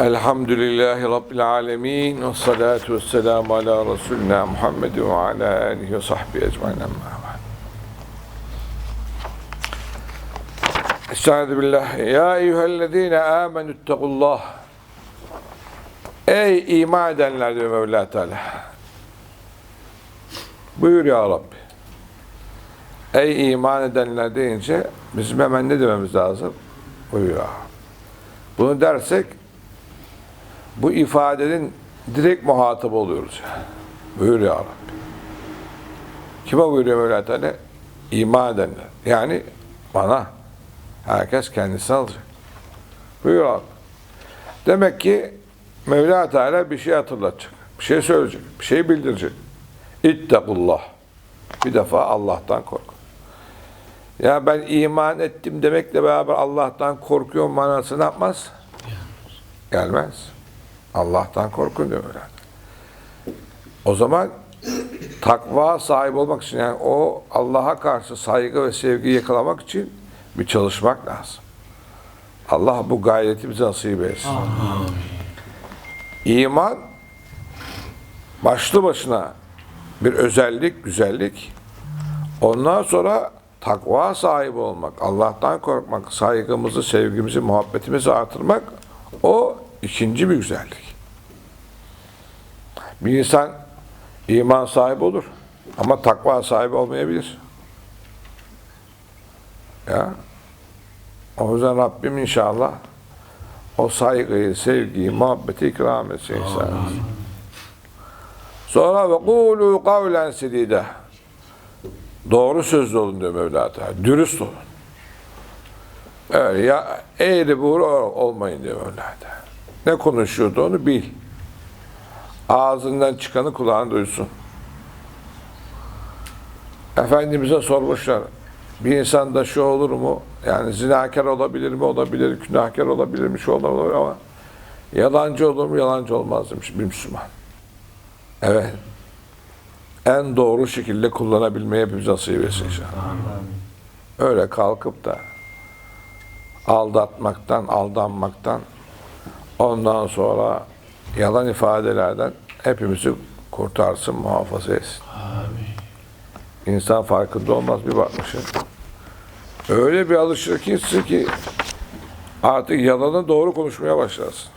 Elhamdülillahi Rabbil alemin ve salatu ve selamu ala Resulina Muhammed ve ala alihi ve sahbihi ecmain amma. Estaizu billah. Ya eyyühellezine amenü ittegullah. Ey iman edenler diyor Mevla Teala. Buyur ya Rabbi. Ey iman edenler deyince bizim hemen ne dememiz lazım? Buyur ya. Bunu dersek bu ifadenin direkt muhatabı oluyoruz. Buyur ya Rabbi. Kime buyuruyor Mevla Teala? İman edenler. Yani bana. Herkes kendisi alacak. Buyur abi. Demek ki Mevla Teala bir şey hatırlatacak. Bir şey söyleyecek. Bir şey bildirecek. İttakullah. Bir defa Allah'tan kork. Ya ben iman ettim demekle beraber Allah'tan korkuyorum manası ne yapmaz? Gelmez. Allah'tan korkun diyor Mevla. O zaman takva sahibi olmak için yani o Allah'a karşı saygı ve sevgiyi yakalamak için bir çalışmak lazım. Allah bu gayreti bize nasip etsin. İman başlı başına bir özellik, güzellik. Ondan sonra takva sahibi olmak, Allah'tan korkmak, saygımızı, sevgimizi, muhabbetimizi artırmak o ikinci bir güzellik. Bir insan iman sahibi olur ama takva sahibi olmayabilir. Ya. O yüzden Rabbim inşallah o saygıyı, sevgiyi, muhabbeti ikram etsin inşallah. Sonra ve kulu kavlen sedide. Doğru sözlü olun diyor Mevla Teala. Dürüst olun. Öyle ya eğri buğru olmayın diyor Mevla Teala. Ne konuşuyordu onu bil. Ağzından çıkanı kulağın duysun. Efendimiz'e sormuşlar. Bir insanda şu olur mu? Yani zinakar olabilir mi? Olabilir. Günahkar olabilir mi? Şu olabilir ama yalancı olur mu? Yalancı olmaz demiş bir Müslüman. Evet. En doğru şekilde kullanabilmeyi hepimiz nasip etsin inşallah. Öyle kalkıp da aldatmaktan, aldanmaktan ondan sonra yalan ifadelerden hepimizi kurtarsın, muhafaza etsin. İnsan farkında olmaz bir bakmışsın. Öyle bir alışır ki ki artık yalanı doğru konuşmaya başlarsın.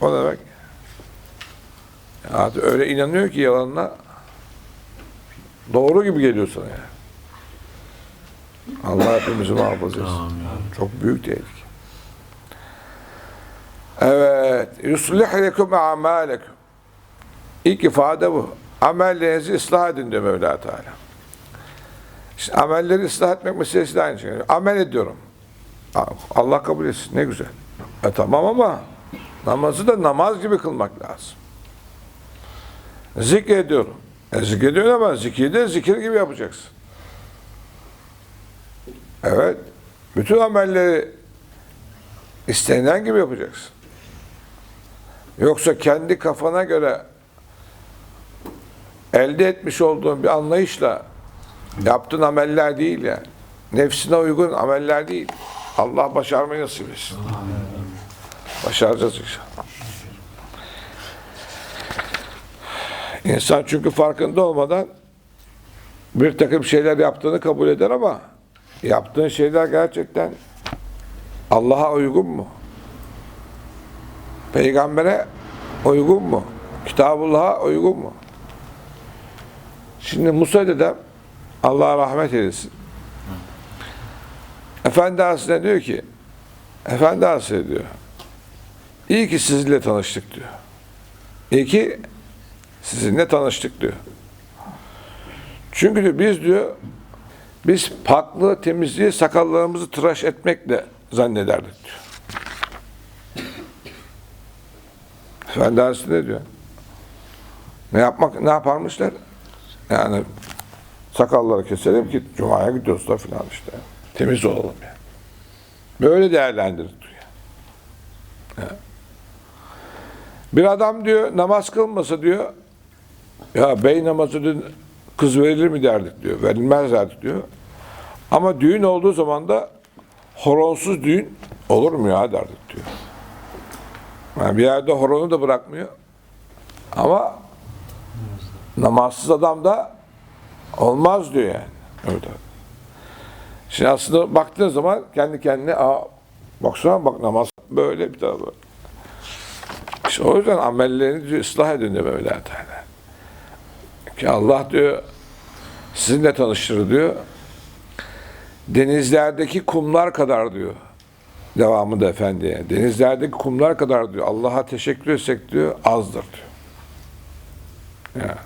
O demek. Artık öyle inanıyor ki yalanına doğru gibi geliyor sana yani. Allah hepimizi muhafaza etsin. Çok büyük tehlike. Evet. Yuslih lekum a'malekum. İlk ifade bu. Amellerinizi ıslah edin diyor Mevla Teala. İşte amelleri ıslah etmek meselesi de aynı şey. Amel ediyorum. Allah kabul etsin. Ne güzel. E tamam ama namazı da namaz gibi kılmak lazım. Zikrediyorum. E zikrediyorsun ama zikri de zikir gibi yapacaksın. Evet. Bütün amelleri istenilen gibi yapacaksın. Yoksa kendi kafana göre elde etmiş olduğun bir anlayışla yaptığın ameller değil yani. Nefsine uygun ameller değil. Allah başarmayı nasip etsin. Başaracağız inşallah. İnsan çünkü farkında olmadan bir takım şeyler yaptığını kabul eder ama yaptığın şeyler gerçekten Allah'a uygun mu? Peygambere uygun mu? Kitabullah'a uygun mu? Şimdi Musa dedem Allah rahmet eylesin. Efendi Hazretleri diyor ki Efendi Hazretleri diyor iyi ki sizinle tanıştık diyor. İyi ki sizinle tanıştık diyor. Çünkü diyor, biz diyor biz paklı temizliği sakallarımızı tıraş etmekle zannederdik diyor. Hazretleri ne diyor? Ne yapmak ne yaparmışlar? Yani sakalları keselim ki Cuma'ya gidiyoruz da filan işte. Temiz olalım yani. Böyle değerlendirir diyor. Ya. Bir adam diyor namaz kılmasa diyor ya bey namazı dün kız verilir mi derdik diyor. Verilmez derdik diyor. Ama düğün olduğu zaman da horonsuz düğün olur mu ya derdik diyor. Yani bir yerde horonu da bırakmıyor. Ama namazsız adam da olmaz diyor yani. Evet. Şimdi aslında baktığın zaman kendi kendine aa baksana bak namaz böyle bir tane böyle. İşte o yüzden amellerini diyor, ıslah edin diyor Mevla Teala. Ki Allah diyor sizinle tanıştırır diyor. Denizlerdeki kumlar kadar diyor. Devamında efendiye. Denizlerdeki kumlar kadar diyor. Allah'a teşekkür etsek diyor azdır diyor. Ya.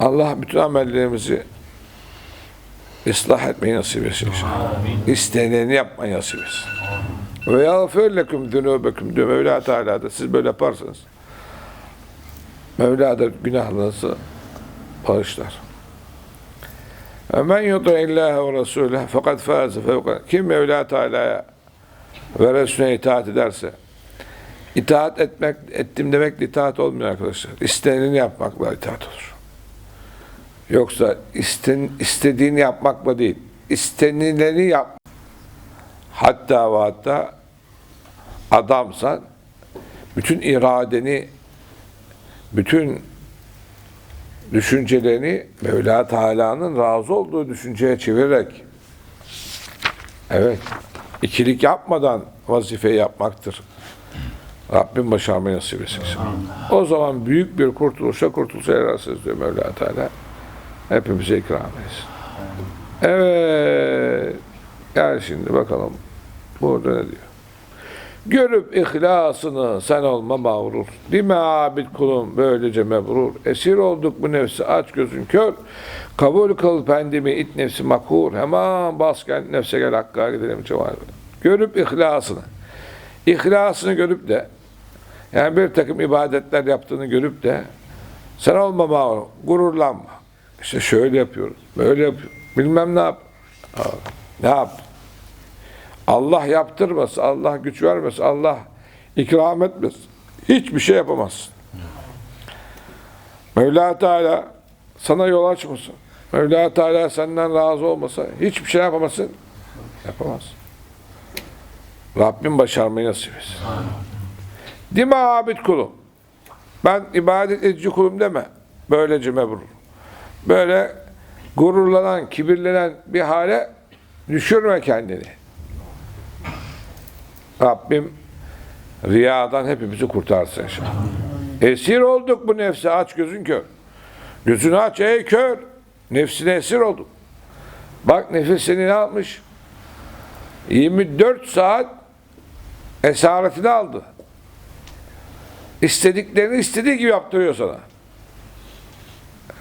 Allah bütün amellerimizi ıslah etmeyi nasip etsin. İsteneni yapmayı nasip etsin. Ve yağfir leküm zünûbekum diyor Mevla Teala da siz böyle yaparsanız Mevla da günahlarınızı bağışlar. Men yutu illahe ve Resulühe fakat faze fevka. Kim Mevla Teala'ya ve Resulüne itaat ederse itaat etmek ettim demekle itaat olmuyor arkadaşlar. İsteneni yapmakla itaat olur. Yoksa isten, istediğini yapmakla değil, istenileni yap. Hatta ve hatta adamsan bütün iradeni, bütün düşüncelerini Mevla Teala'nın razı olduğu düşünceye çevirerek evet ikilik yapmadan vazifeyi yapmaktır. Rabbim başarmayı nasip etsin. O zaman büyük bir kurtuluşa kurtuluşa erersiniz diyor Mevla Teala. Hepimize ikram etsin. Evet. Gel şimdi bakalım. Burada ne diyor? Görüp ihlasını sen olma mağrur. Değil mi abid kulum böylece mebrur. Esir olduk bu nefsi aç gözün kör. Kabul kıl pendimi it nefsi makur. Hemen bas gel nefse gel hakka gidelim cevabı. Görüp ihlasını. İhlasını görüp de yani bir takım ibadetler yaptığını görüp de sen olma mağrur. Gururlanma. İşte şöyle yapıyoruz. Böyle yapıyoruz. Bilmem ne yap. Ne yap? Allah yaptırmasın, Allah güç vermesin, Allah ikram etmesin. Hiçbir şey yapamazsın. Mevla Teala sana yol açmasın. Mevla Teala senden razı olmasa hiçbir şey yapamazsın. Yapamaz. Rabbim başarmayı nasip etsin. Mi abid kulum? Ben ibadet edici kulum deme. Böylece mebrur. Böyle gururlanan, kibirlenen bir hale düşürme kendini. Rabbim riyadan hepimizi kurtarsın inşallah. Esir olduk bu nefse aç gözün kör. Gözünü aç ey kör. Nefsine esir olduk. Bak nefis seni ne yapmış? 24 saat esaretini aldı. İstediklerini istediği gibi yaptırıyor sana.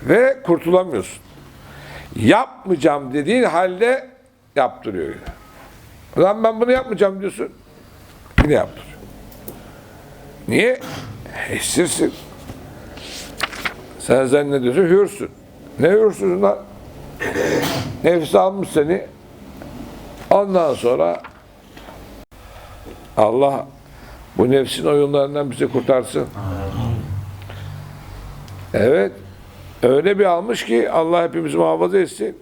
Ve kurtulamıyorsun. Yapmayacağım dediğin halde yaptırıyor. Ulan ben bunu yapmayacağım diyorsun. Yine yaptırıyor. Niye? Esirsin. Sen zannediyorsun hürsün. Ne hürsün lan? Nefis almış seni. Ondan sonra Allah bu nefsin oyunlarından bizi kurtarsın. Evet. Öyle bir almış ki Allah hepimizi muhafaza etsin.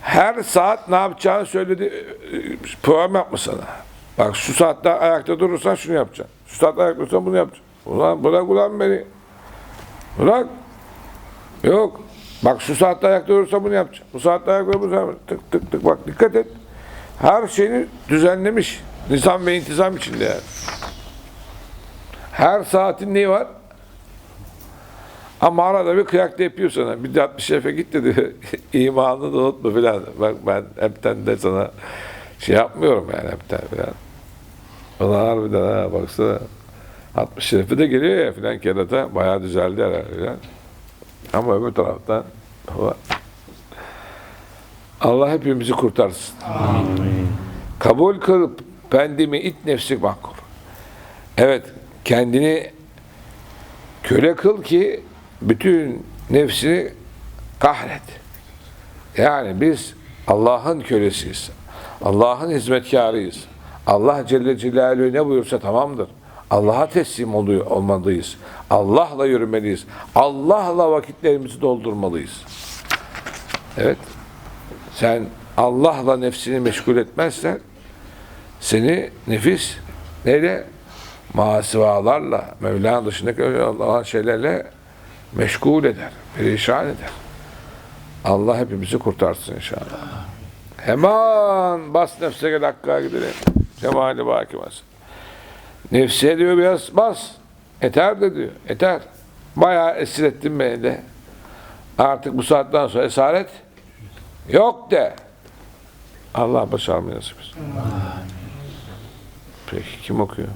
Her saat ne yapacağını söyledi. Program yapmış sana. Bak şu saatte ayakta durursan şunu yapacaksın. Şu saatte ayakta durursan bunu yapacaksın. Ulan bırak ulan beni. Bırak. Yok. Bak şu saatte ayakta durursan bunu yapacaksın. Bu saatte ayakta durursan tık tık tık bak dikkat et. Her şeyini düzenlemiş. Nizam ve intizam içinde yani. Her saatin neyi var? Ama arada bir kıyak da yapıyor sana. Bir de 60 şefe git dedi. İmanını da unutma filan. Bak ben hepten de sana şey yapmıyorum yani hepten filan. Bana harbiden ha baksana. 60 şerefi de geliyor ya filan kerata. Bayağı düzeldi herhalde filan. Ama öbür taraftan Allah hepimizi kurtarsın. Kabul kılıp pendimi it nefsi makkur. Evet, kendini köle kıl ki bütün nefsini kahret. Yani biz Allah'ın kölesiyiz. Allah'ın hizmetkarıyız. Allah Celle Celaluhu ne buyursa tamamdır. Allah'a teslim oluyor, olmalıyız. Allah'la yürümeliyiz. Allah'la vakitlerimizi doldurmalıyız. Evet. Sen Allah'la nefsini meşgul etmezsen seni nefis neyle? masivalarla, Mevlana dışındaki olan şeylerle meşgul eder, perişan eder. Allah hepimizi kurtarsın inşallah. Hemen bas nefse gel hakka gidelim. Cemali baki bas. Nefse diyor biraz bas. Eter de diyor. Eter. Bayağı esir ettin beni de. Artık bu saatten sonra esaret yok de. Allah başarmayı nasip etsin. Peki kim okuyor?